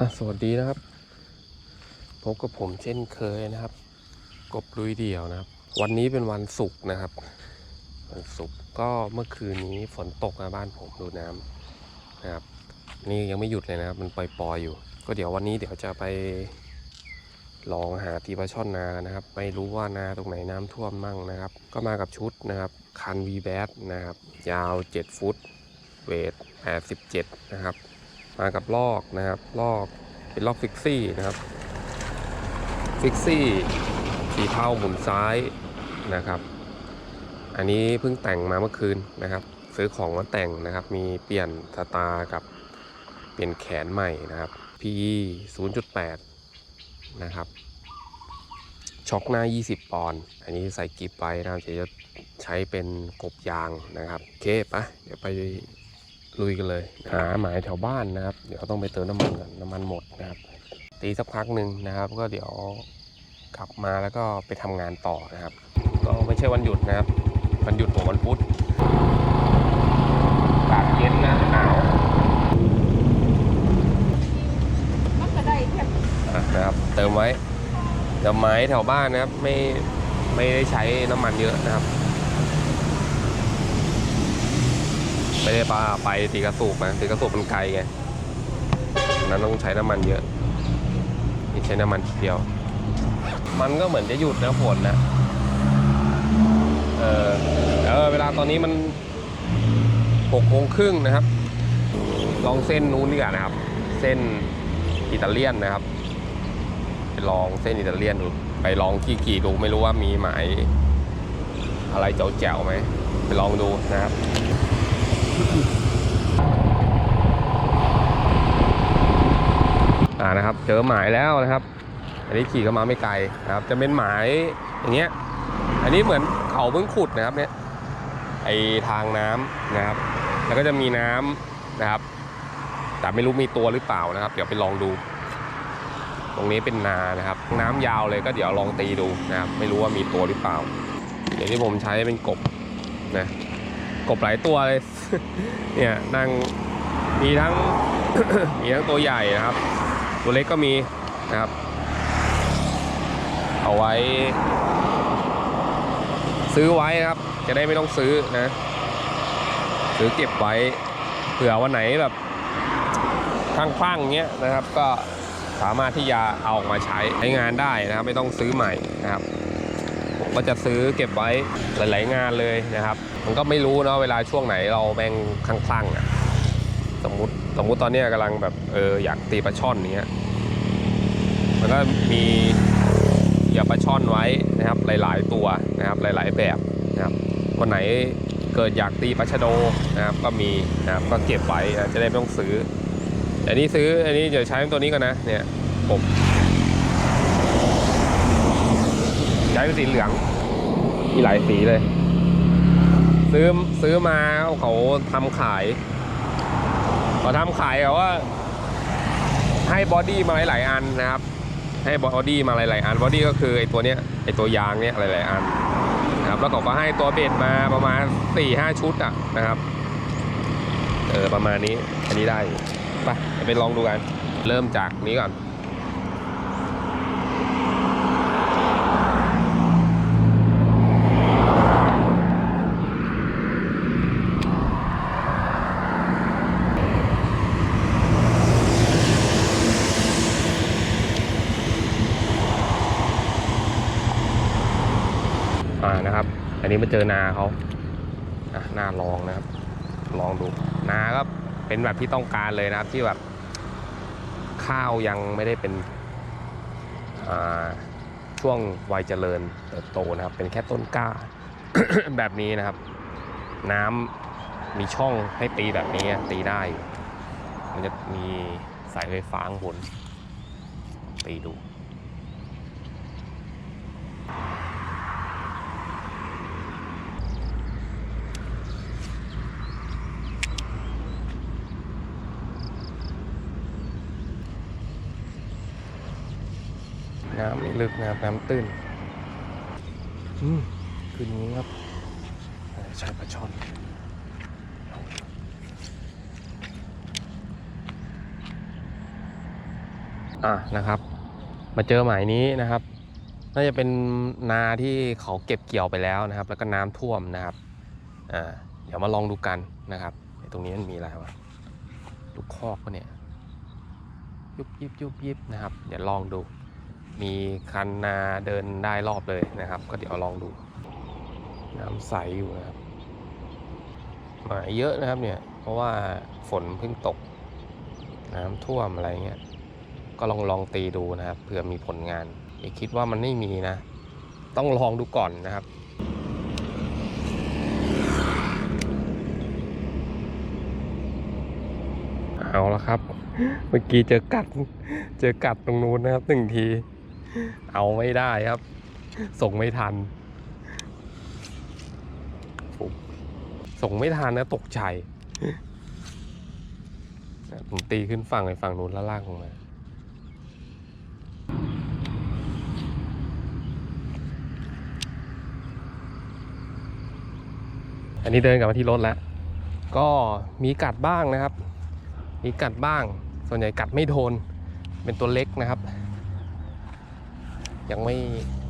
อะสวัสดีนะครับ พบกับผมเช่นเคยนะครับ กบลุยเดี่ยวนะครับ วันนี้เป็นวันศุกร์นะครับ วันศุกร์ก็เมื่อคืนนี้ฝนตกนะบ้านผมดูน้ำนะครับ นี่ยังไม่หยุดเลยนะครับ มันปล่อยๆอยู่ ก็เดี๋ยววันนี้เดี๋ยวจะไปลองหาตีปลาช่อนนากันนะครับ ไม่รู้ว่านาตรงไหนน้ำท่วมมั่งนะครับ ก็มากับชุดนะครับ คันวีแบดนะครับ ยาว 7 ฟุต เวท 87 นะครับ มากับลอกนะครับ ลอกเป็นลอกฟิกซี่นะครับ ฟิกซี่สีเทาหมุนซ้ายนะครับ อันนี้เพิ่งแต่งมาเมื่อคืนนะครับ ซื้อของมาแต่งนะครับ มีเปลี่ยนสตากับเปลี่ยนแขนใหม่นะครับ PE 0.8 นะครับ ช็อคหน้า 20 ปอนด์ อันนี้ใส่กิบไว้นะครับจะใช้เป็นกบยางนะครับ โอเคปะเดี๋ยวไป ลุยกันเลย หาหมายแถวบ้านนะครับ เดี๋ยวต้องไปเติมน้ำมันก่อนน้ำมันหมดนะครับ ตีสักพักหนึ่งนะครับ ก็เดี๋ยวกลับมาแล้วก็ไปทำงานต่อนะครับ ก็ไม่ใช่วันหยุดนะครับ วันหยุดผมวันพุธอากาศเย็นนะหนาวมันก็ได้แค่อะนะครับเติมไว้เดี๋ยวไม้แถวบ้านนะครับ ไม่ไม่ได้ใช้น้ำมันเยอะนะครับ ไม่ได้ปลาไปตีกระสูบนะตีกระสูบมันไกลไงนั้นต้องใช้น้ำมันเยอะนี่ใช้น้ำมันทีเดียว มันก็เหมือนจะหยุดนะฝนนะเออเออเวลาตอนนี้มันหกโมงครึ่งนะครับ ลองเส้นนู้นดีกว่านะครับ เส้นอิตาเลียนนะครับไปลองเส้นอิตาเลียนดูไปลองกี่กี่ดูไม่รู้ว่ามีหมายอะไรเจ๋วๆไหมไปลองดูนะครับ อ่านะครับเจอหมายแล้วนะครับ อันนี้ขี่เข้ามาไม่ไกลนะครับ จะเป็นหมายอย่างเงี้ย อันนี้เหมือนเขาเพิ่งขุดนะครับเนี่ยไอทางน้ำนะครับ แล้วก็จะมีน้ำนะครับ แต่ไม่รู้มีตัวหรือเปล่านะครับ เดี๋ยวไปลองดู ตรงนี้เป็นนานะครับ น้ำยาวเลยก็เดี๋ยวลองตีดูนะครับ ไม่รู้ว่ามีตัวหรือเปล่าอย่างที่ผมใช้เป็นกบนะ กบหลายตัวเลย เนี่ยนั่งมีทั้ง มีทั้งตัวใหญ่นะครับ ตัวเล็กก็มีนะครับ เอาไว้ ซื้อไว้นะครับ จะได้ไม่ต้องซื้อนะ ซื้อเก็บไว้เผื่อวันไหนแบบข้างๆอย่างเงี้ยนะครับก็สามารถที่จะเอาออกมาใช้ใช้งานได้นะครับ ไม่ต้องซื้อใหม่นะครับ ผมก็จะซื้อเก็บไว้หลาย ๆ งานเลยนะครับ มันก็ไม่รู้เนาะเวลาช่วงไหนเราแม่งคลั่งๆอะสมมติสมมติตอนนี้กำลังแบบเอออยากตีปลาช่อนเนี้ยมันก็มีเหยื่อปลาช่อนไว้นะครับ หลาย ๆ ตัวนะครับหลาย ๆ แบบนะครับวันไหนเกิดอยากตีปลาชะโดนะครับก็มีนะครับก็เก็บไว้จะได้ไม่ต้องซื้อแต่นี่ซื้ออันนี้เดี๋ยวใช้ตัวนี้ก่อนนะเนี่ยผมใช้เป็นสีเหลืองมีหลายสีเลย ซื้อซื้อมาเขาทำขายเขาทำขายเขาว่าให้บอดี้มาหลายๆอันนะครับ ให้บอดี้มาหลายๆอันบอดี้ก็คือไอตัวเนี้ยไอตัวยางเนี้ยหลายๆอันนะครับแล้วเขาก็ให้ตัวเบ็ดมาประมาณ4ี่ห้าชุดอะนะครับเออประมาณนี้อันนี้ได้ไปไปลองดูกัน เริ่มจากนี้ก่อน นะครับ อันนี้มาเจอนาเขาหน้าลองนะครับ ลองดูนาก็เป็นแบบที่ต้องการเลยนะครับที่แบบข้าวยังไม่ได้เป็นช่วงวัยเจริญเติบโตนะครับ เป็นแค่ต้นกล้าแบบนี้นะครับ น้ำมีช่องให้ตีแบบนี้ตีได้ มันจะมีสายไฟฟ้าข้างบนตีดู ลึกนะครับน้ำตื้นอืมคืนนี้ครับเอ่อใช้ปลาช่อนอะนะครับ มาเจอหมายนี้นะครับ น่าจะเป็นนาที่เขาเก็บเกี่ยวไปแล้วนะครับ แล้วก็น้ำท่วมนะครับอ่าเดี๋ยวมาลองดูกันนะครับตรงนี้มันมีอะไรวะลูกคอกปะเนี่ยยุบยิบยุบยิบนะครับ เดี๋ยวลองดู มีคันนาเดินได้รอบเลยนะครับ ก็เดี๋ยวลองดู น้ำใสอยู่นะครับหมายเยอะนะครับเนี่ย เพราะว่าฝนเพิ่งตก น้ำท่วมอะไรเงี้ย ก็ลองลองตีดูนะครับเผื่อมีผลงานอย่าคิดว่ามันไม่มีนะ ต้องลองดูก่อนนะครับเอาละครับ เมื่อกี้เจอกัด เจอกัดตรงนู้นนะครับหนึ่งที เอาไม่ได้ครับ ส่งไม่ทัน ส่งไม่ทันนะตกใจผมตีขึ้นฝั่งไปฝั่งนู้นแล้วลากลงมาอันนี้เดินกลับมาที่รถแล้ว ก็มีกัดบ้างนะครับ มีกัดบ้าง ส่วนใหญ่กัดไม่โดน เป็นตัวเล็กนะครับ ยังไม่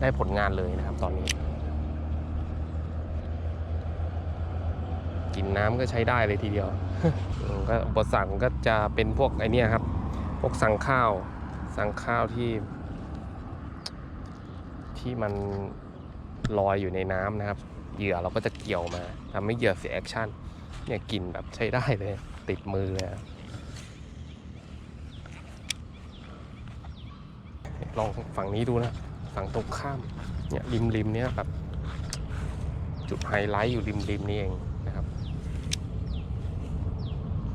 ได้ผลงานเลยนะครับตอนนี้ กินน้ำก็ใช้ได้เลยทีเดียวก็บทสั่งก็จะเป็นพวกไอเนี้ยครับ พวกสั่งข้าวสั่งข้าวที่ ที่มันลอยอยู่ในน้ำนะครับ เหยื่อเราก็จะเกี่ยวมาทำให้เหยื่อเสียแอคชั่นเนี่ยกลินแบบใช้ได้เลย ติดมือเลยอะ ลองฝั่งนี้ดูนะฝั่งตรงข้ามเนี่ยริมริมเนี้ยแบบจุดไฮไลท์อยู่ริมริมนี่เองนะครับ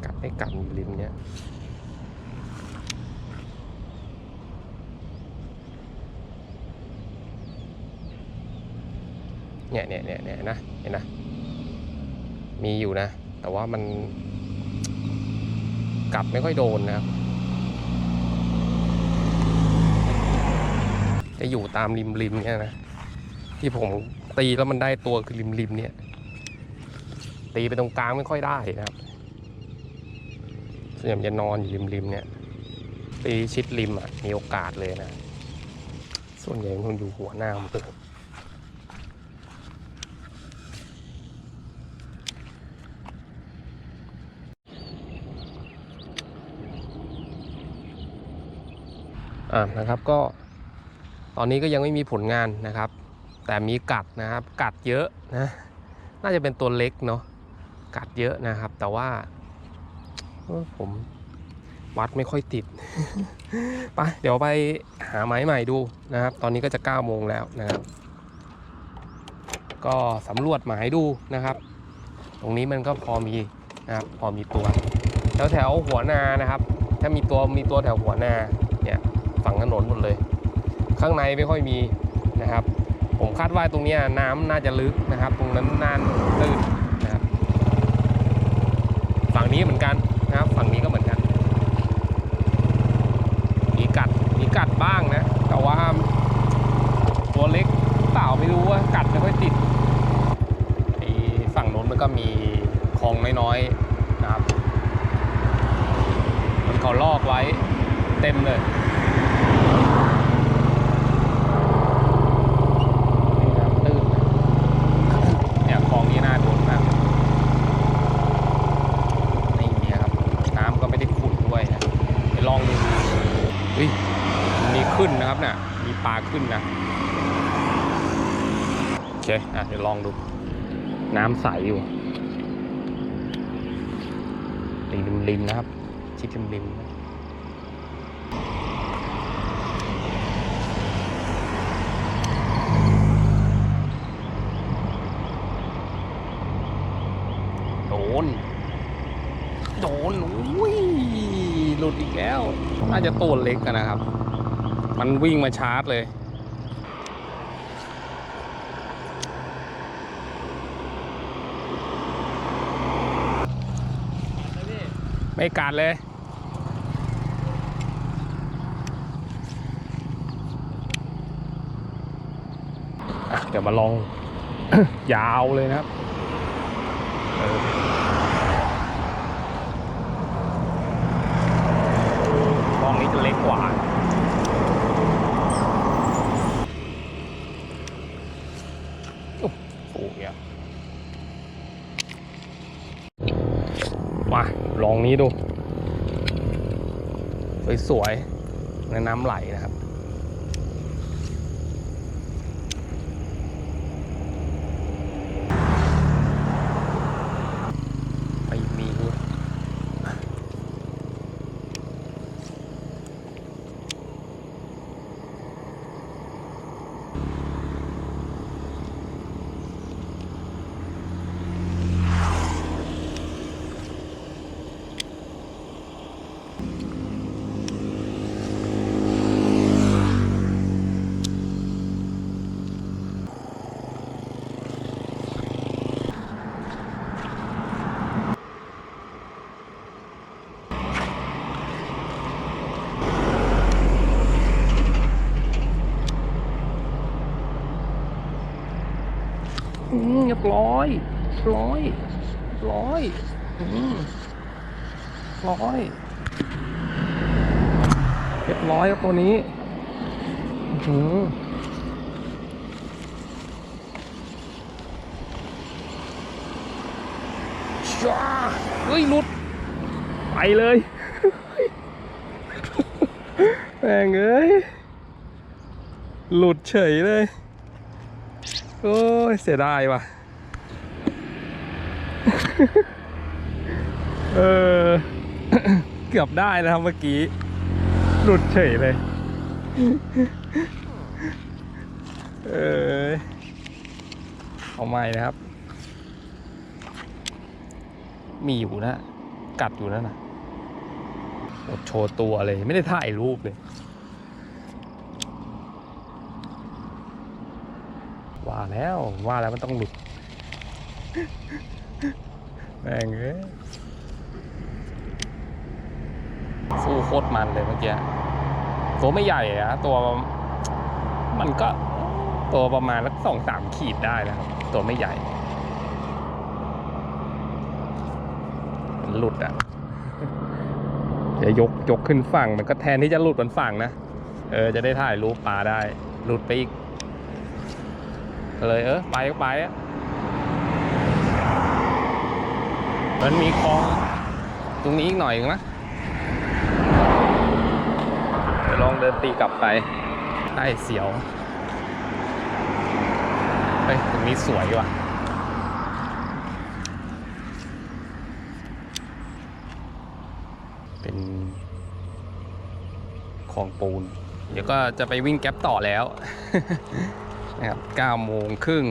กัดไม่กัดอยู่ริมเนี้ยเนี่ยเนี่ยเนี่ยเนี่ยนะเห็นนะ มีอยู่นะ แต่ว่ามันกัดไม่ค่อยโดนนะครับ จะอยู่ตามริมริมเนี่ยนะที่ผมตีแล้วมันได้ตัวคือริมริมเนี่ย ตีไปตรงกลางไม่ค่อยได้นะครับส่วนใหญ่จะนอนอยู่ริมริมเนี่ยตีชิดริมอะมีโอกาสเลยนะ ส่วนใหญ่มันอยู่หัวหน้ามันเลยอ่านะครับก็ ตอนนี้ก็ยังไม่มีผลงานนะครับ แต่มีกัดนะครับ กัดเยอะนะน่าจะเป็นตัวเล็กเนาะกัดเยอะนะครับ แต่ว่าผมวัดไม่ค่อยติดไปเดี๋ยวไปหาไม้ใหม่ดูนะครับ ตอนนี้ก็จะ9ก้าโมงแล้วนะครับ ก็สำรวจหมายดูนะครับ ตรงนี้มันก็พอมีนะครับ พอมีตัวแถวแถวหัวนานะครับ ถ้ามีตัวมีตัวแถวหัวนาเนี่ยฝั่งถนนหมดเลย ข้างในไม่ค่อยมีนะครับ ผมคาดว่าตรงนี้น้ำน่าจะลึกนะครับ ตรงนั้นน่านลื่นนะครับ ฝั่งนี้เหมือนกันนะครับ ฝั่งนี้ก็เหมือนกันมีกัดมีกัดบ้างนะ แต่ว่าตัวเล็กเปล่าไม่รู้ว่ากัดไม่ค่อยติดไอ้ฝั่งโน้นมันก็มีคลองน้อยๆนะครับ มันเขาลอกไว้เต็มเลย นี่น้ำตื้นนะเนี่ยคลองนี้น่าโดนมากนี่เนี่ยครับ น้ำก็ไม่ได้ขุ่นด้วยนะไปลองดูเฮ้ยมีขึ้นนะครับเนี่ยมีปลาขึ้นนะ โอเค อะ เดี๋ยว ลองดู น้ำใสอยู่ริมริมๆนะครับ ชิดริมริมโดน โดนอุ้ยหลุดอีกแล้ว น่าจะตัวเล็กอะนะครับ มันวิ่งมาชาร์จเลย ไม่กัดเลยอะเดี๋ยวมาลอง ยาวเลยนะครับเออลองนี้จะเล็กกว่า ฝูงเนี่ย มาลองนี้ดู สวยๆในน้ำไหลนะครับ ไม่มีด้วยอืม เรียบร้อยเรียบร้อยเรียบร้อยเรียบร้อยเรียบร้อยครับตัวนี้อืมช้าเฮ้ยหลุด ไปเลยแม่งเอ้ย หลุดเฉยเลย โอ้ย เสียดายว่ะ เออ เกือบได้นะครับเมื่อกี้ หลุดเฉยเลย เออเอาใหม่นะครับ มีอยู่นะ กัดอยู่นั่นนะอดโชว์ตัวเลย ไม่ได้ถ่ายรูปเลย ว่าแล้ว ว่าแล้วมันต้องหลุด แม่งเอ้ยสู้โคตรมันเลยเมื่อกี้ตัวไม่ใหญ่อะตัวมันก็ตัวประมาณสักสองสามขีดได้นะครับ ตัวไม่ใหญ่หลุดอะเดี๋ยกยกขึ้นฝั่งมันก็แทนที่จะหลุดบนฝั่งนะ เออ จะได้ถ่ายรูปปลาได้ หลุดไปอีก เลยเออ ไปก็ไปอะ มันมีคลองตรงนี้อีกหน่อยนะเดี๋ยวลองเดินตีกลับไปใต้เสียวเฮ้ยตรงนี้สวยว่ะเป็นคลองปูน เดี๋ยวก็จะไปวิ่งแก๊ปต่อแล้วนะครับ9โมงครึ่ง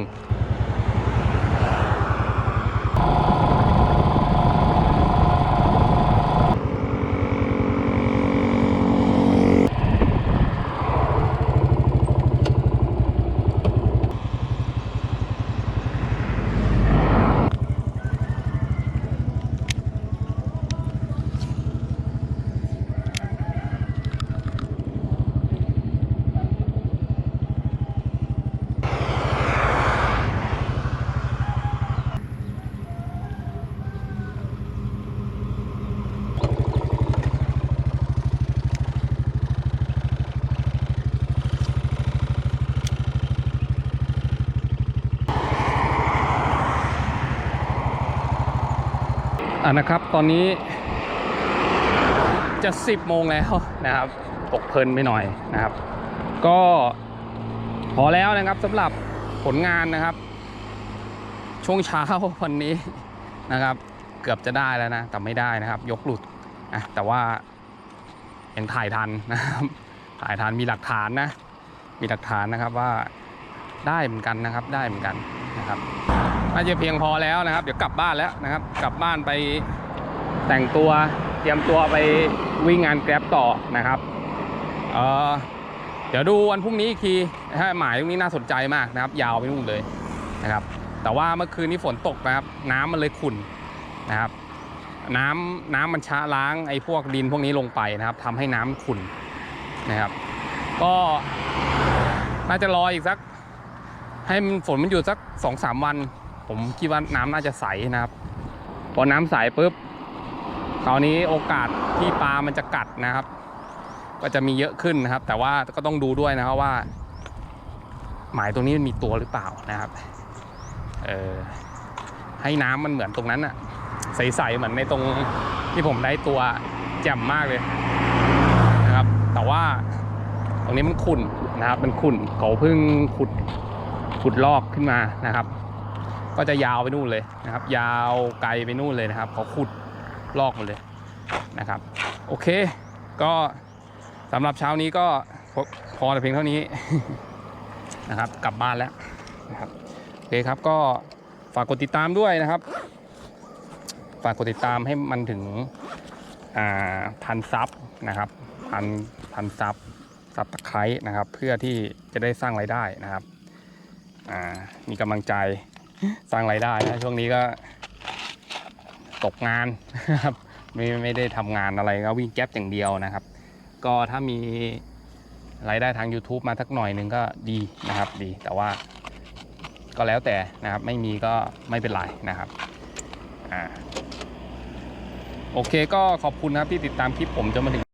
อะนะครับ ตอนนี้ จะ10โมงแล้วนะครับตกเพลินไปหน่อยนะครับ ก็พอแล้วนะครับสำหรับผลงานนะครับ ช่วงเช้าวันนี้นะครับ เกือบจะได้แล้วนะ แต่ไม่ได้นะครับ ยกหลุดอะแต่ว่ายังถ่ายทันนะครับ ถ่ายทันมีหลักฐานนะ มีหลักฐานนะครับว่าได้เหมือนกันนะครับ ได้เหมือนกันนะครับ น่าจะเพียงพอแล้วนะครับ เดี๋ยวกลับบ้านแล้วนะครับ กลับบ้านไปแต่งตัวเตรียมตัวไปวิ่งงานแกร็บต่อนะครับเออเดี๋ยวดูวันพรุ่งนี้อีกทีหมายตรงนี้น่าสนใจมากนะครับ ยาวไปนู่นเลยนะครับ แต่ว่าเมื่อคืนนี้ฝนตกนะครับ น้ำมันเลยขุ่นนะครับ น้ำน้ำมันช้าล้างไอ้พวกดินพวกนี้ลงไปนะครับทำให้น้ำขุ่นนะครับ ก็น่าจะรออีกสัก ให้มันฝนมันอยู่สักสองสามวัน ผมคิดว่าน้ำน่าจะใสนะครับ พอน้ำใสปุ๊บคราวนี้โอกาสที่ปลามันจะกัดนะครับ ก็จะมีเยอะขึ้นนะครับ แต่ว่าก็ต้องดูด้วยนะครับว่า หมายตัวนี้มันมีตัวหรือเปล่านะครับ เออให้น้ำมันเหมือนตรงนั้นอะใสๆเหมือนในตรงที่ผมได้ตัวแจ่มมากเลยนะครับ แต่ว่าตรงนี้มันขุ่นนะครับ มันขุ่นเขาเพิ่งขุดขุดลอกขึ้นมานะครับ ก็จะยาวไปนู่นเลยนะครับ ยาวไกลไปนู่นเลยนะครับเขาขุดลอกหมดเลยนะครับ โอเค ก็สำหรับเช้านี้ก็พอพอแต่เพียงเท่านี้นะครับ กลับบ้านแล้วนะครับโอเคครับก็ฝากกดติดตามด้วยนะครับ ฝากกดติดตามให้มันถึงพันซับนะครับพันพันซับซับตะไคร้นะครับ เพื่อที่จะได้สร้างรายได้นะครับมีกำลังใจ สร้างรายได้นะช่วงนี้ก็ ตกงานนะครับไม่ไม่ได้ทำงานอะไรก็วิ่งแก๊ปอย่างเดียวนะครับ ก็ถ้ามีรายได้ทาง YouTube มาสักหน่อยหนึ่งก็ดีนะครับดีแต่ว่าก็แล้วแต่นะครับไม่มีก็ไม่เป็นไรนะครับอ่าโอเคก็ขอบคุณนะครับที่ติดตามคลิปผมจนมาถึง